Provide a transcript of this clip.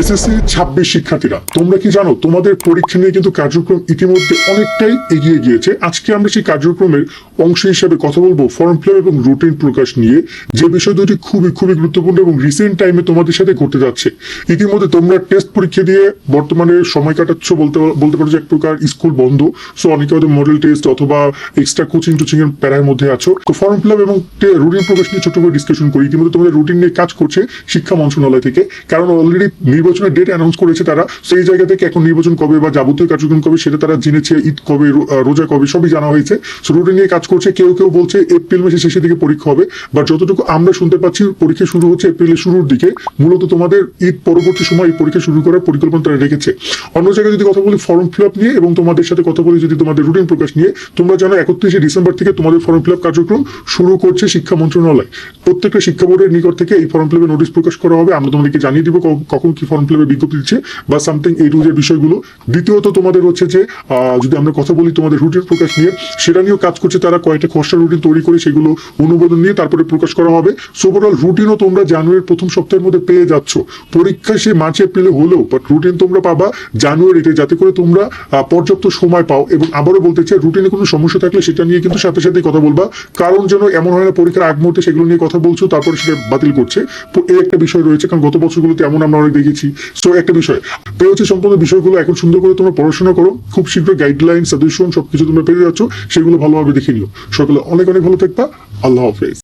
SSC ছাব্বিশ শিক্ষার্থীরা, তোমরা কি জানো, তোমাদের পরীক্ষা নিয়ে কিন্তু কার্যক্রম ইতিমধ্যে অনেকটাই এগিয়ে গিয়েছে। আজকে আমরা সেই কার্যক্রমের অংশ হিসেবে কথা বলব ফর্ম ফিল এবং রুটিন প্রকাশ নিয়ে। যে বিষয় দুটি খুবই খুবই গুরুত্বপূর্ণ এবং রিসেন্ট টাইমে তোমাদের সাথে ঘটতে যাচ্ছে। ইতিমধ্যে তোমরা টেস্ট পরীক্ষা দিয়ে বর্তমানে সময় কাটাচ্ছ বলতে বলতে পারো যে এক প্রকার স্কুল বন্ধ। সো অনেকে হয়তো মডেল টেস্ট অথবা এক্সট্রা কোচিং টোচিং এর প্যারার মধ্যে আছো। তো ফর্ম ফিল এবং রুটিন প্রকাশ নিয়ে ছোট করে ডিসকাশন করি। ইতিমধ্যে তোমাদের রুটিন নিয়ে কাজ করছে শিক্ষা মন্ত্রণালয় থেকে। কারণ অলরেডি নির্বাচনের ডেট অ্যানাউন্স করেছে তারা, সেই জায়গা থেকে এখন নির্বাচন কবে বা যাবতীয় কার্যক্রম কবে সেটা তারা জেনেছে, ঈদ কবে রোজা কবে, সবই জানা হয়েছে। সো রুটিন নিয়ে কাজ করছে, কেউ কেউ বলছে এপ্রিল মাসের শেষের দিকে পরীক্ষা হবে। বা যতটুকু আমরা শুনতে পাচ্ছি, পরীক্ষা শুরু হচ্ছে এপ্রিলের শুরুর দিকে। মূলত তোমাদের ঈদ পরবর্তী সময় পরীক্ষা শুরু করার পরিকল্পনা তারা রেখেছে। অন্য জায়গায় যদি কথা বলি ফর্ম ফিল আপ নিয়ে এবং তোমাদের সাথে কথা বলি, যদি তোমাদের রুটিন প্রকাশ নিয়ে, তোমরা জানো একত্রিশে ডিসেম্বর থেকে তোমাদের ফর্ম ফিল আপ কার্যক্রম শুরু করছে শিক্ষা মন্ত্রণালয়। প্রত্যেকটা শিক্ষা বোর্ডের নিকট থেকে এই ফর্ম ফিল নোটিশ প্রকাশ করা হবে। আমরা তোমাদেরকে জানিয়ে দিব কখন কি ফর্ম ফিল বিজ্ঞপ্তি দিচ্ছে বা সামথিং এই রুজের বিষয়গুলো। দ্বিতীয়ত তোমাদের হচ্ছে যে যদি আমরা কথা বলি তোমাদের রুটিন প্রকাশ নিয়ে, সেটা নিয়েও কাজ করছে তারা কয়েকটা খসড়া রুটিন তৈরি করে, সেগুলো অনুমোদন নিয়ে তারপরে প্রকাশ করা হবে। ওভারঅল রুটিনও তোমরা জানুয়ারির প্রথম সপ্তাহের মধ্যে পেয়ে যাচ্ছ। পরীক্ষা সে মার্চ, এপ্রিলে হলেও বাট রুটিন তোমরা পাবা জানুয়ারিতে যাতে করে তোমরা পর্যাপ্ত সময় পাও। এবং আবারও বলতে চাই রুটিনে কোনো সমস্যা থাকলে সেটা নিয়ে কিন্তু সাথে সাথে কথা বলবা। কারণ যেন এমন হয় না, পরীক্ষার আগ মুহূর্তে সেগুলো নিয়ে কথা বলছো, তারপরে সেটা বাতিল করছে। এই একটা বিষয় রয়েছে, কারণ গত বছরগুলোতে এমন আমরা অনেক দেখেছি সো একটা বিষয়। তো হচ্ছে সম্পূর্ণ বিষয়গুলো। এখন সুন্দর করে তোমরা পড়াশোনা করো। খুব শীঘ্র গাইডলাইন সাজেশন সবকিছু তোমরা পেয়ে যাচ্ছ। সেগুলো ভালোভাবে দেখে নিও। সকলে অনেক অনেক ভালো থাকবা। আল্লাহ হাফেজ।